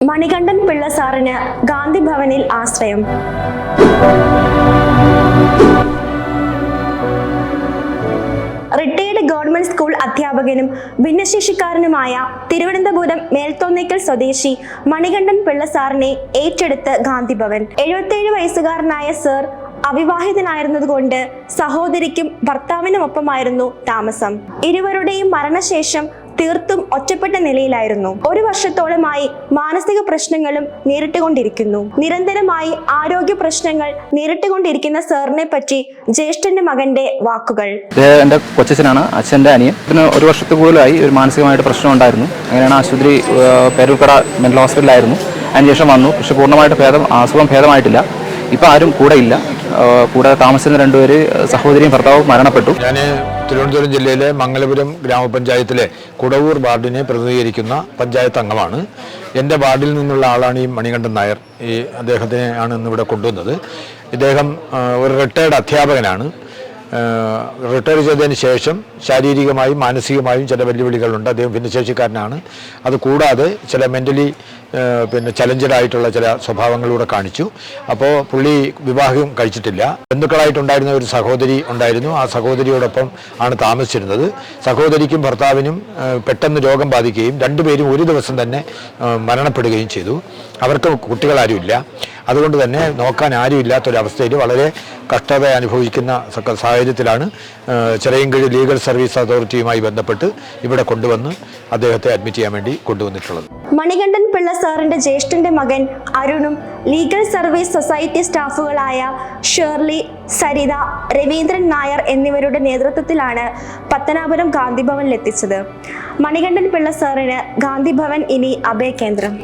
മണികണ്ഠൻ പിള്ള സാറിന് ഗാന്ധി ഭവനിൽ ആശ്രയം. റിട്ടയർഡ് ഗവൺമെന്റ് സ്കൂൾ അധ്യാപകനും ഭിന്നശേഷിക്കാരനുമായ തിരുവനന്തപുരം മേൽത്തോന്നേക്കൽ സ്വദേശി മണികണ്ഠൻ പിള്ള സാറിനെ ഏറ്റെടുത്ത് ഗാന്ധിഭവൻ എഴുപത്തേഴ് വയസ്സുകാരനായ സർ അവിവാഹിതനായിരുന്നതുകൊണ്ട് സഹോദരിക്കും ഭർത്താവിനുമൊപ്പമായിരുന്നു താമസം. ഇരുവരുടെയും മരണശേഷം തീർത്തും ഒറ്റപ്പെട്ട നിലയിലായിരുന്നു. ഒരു വർഷത്തോളമായി മാനസിക പ്രശ്നങ്ങളും നേരിട്ടുകൊണ്ടിരിക്കുന്നു. നിരന്തരമായി ആരോഗ്യ പ്രശ്നങ്ങൾ നേരിട്ടുകൊണ്ടിരിക്കുന്ന സാറിനെ പറ്റി ജ്യേഷ്ഠന്റെ മകന്റെ വാക്കുകൾ. എന്റെ കൊച്ചനാണ് അച്ഛന്റെ അനിയൻ. പിന്നെ ഒരു വർഷത്തിൽ കൂടുതലായി ഒരു മാനസികമായിട്ട് പ്രശ്നം ഉണ്ടായിരുന്നു. അങ്ങനെയാണ് ആശുപത്രി പേരൂർക്കട മെന്റൽ ഹോസ്പിറ്റലായിരുന്നു അതിനുശേഷം വന്നു. പക്ഷെ പൂർണമായിട്ട് ഭേദം അസുഖം ഭേദമായിട്ടില്ല. ഇപ്പം ആരും കൂടെ ഇല്ല. കൂടാതെ താമസിക്കുന്ന രണ്ടുപേര് സഹോദരിയും ഭർത്താവും മരണപ്പെട്ടു. ഞാൻ തിരുവനന്തപുരം ജില്ലയിലെ മംഗലപുരം ഗ്രാമപഞ്ചായത്തിലെ കുടവൂർ വാർഡിനെ പ്രതിനിധീകരിക്കുന്ന പഞ്ചായത്ത് അംഗമാണ്. എന്റെ വാർഡിൽ നിന്നുള്ള ആളാണ് ഈ മണികണ്ഠൻ നായർ. ഈ അദ്ദേഹത്തിനെ ആണ് ഇന്നിവിടെ കൊണ്ടുവന്നത്. ഇദ്ദേഹം ഒരു റിട്ടയർഡ് അധ്യാപകനാണ്. റിട്ടയർ ചെയ്തതിന് ശേഷം ശാരീരികമായും മാനസികമായും ചില വെല്ലുവിളികളുണ്ട്. അദ്ദേഹം ഭിന്നശേഷിക്കാരനാണ്. അത് കൂടാതെ ചില മെന്റലി പിന്നെ ചലഞ്ചഡ് ആയിട്ടുള്ള ചില സ്വഭാവങ്ങളിലൂടെ കാണിച്ചു. അപ്പോൾ പുള്ളി വിവാഹം കഴിച്ചിട്ടില്ല. ബന്ധുക്കളായിട്ടുണ്ടായിരുന്ന ഒരു സഹോദരി ഉണ്ടായിരുന്നു. ആ സഹോദരിയോടൊപ്പം ആണ് താമസിച്ചിരുന്നത്. സഹോദരിക്കും ഭർത്താവിനും പെട്ടെന്ന് രോഗം ബാധിക്കുകയും രണ്ടുപേരും ഒരു ദിവസം തന്നെ മരണപ്പെടുകയും ചെയ്തു. അവർക്ക് കുട്ടികളാരുമില്ല. അതുകൊണ്ട് തന്നെ നോക്കാൻ ആരും ഇല്ലാത്തൊരവസ്ഥയിൽ വളരെ കഷ്ടത അനുഭവിക്കുന്ന സാഹചര്യത്തിലാണ് ചിറയൻകീഴ് ലീഗൽ സർവീസ് അതോറിറ്റിയുമായി ബന്ധപ്പെട്ട് ഇവിടെ കൊണ്ടുവന്ന് അദ്ദേഹത്തെ അഡ്മിറ്റ് ചെയ്യാൻ വേണ്ടി കൊണ്ടുവന്നിട്ടുള്ളത്. മണികണ്ഠൻ പിള്ള സാറിന്റെ ജ്യേഷ്ഠന്റെ മകൻ അരുണും ലീഗൽ സർവീസ് സൊസൈറ്റി സ്റ്റാഫുകളായ ഷേർലി സരിത രവീന്ദ്രൻ നായർ എന്നിവരുടെ നേതൃത്വത്തിലാണ് പത്തനാപുരം ഗാന്ധിഭവനിലെത്തിച്ചത്. മണികണ്ഠൻ പിള്ള സാറിന് ഗാന്ധിഭവൻ ഇനി അഭയകേന്ദ്രം.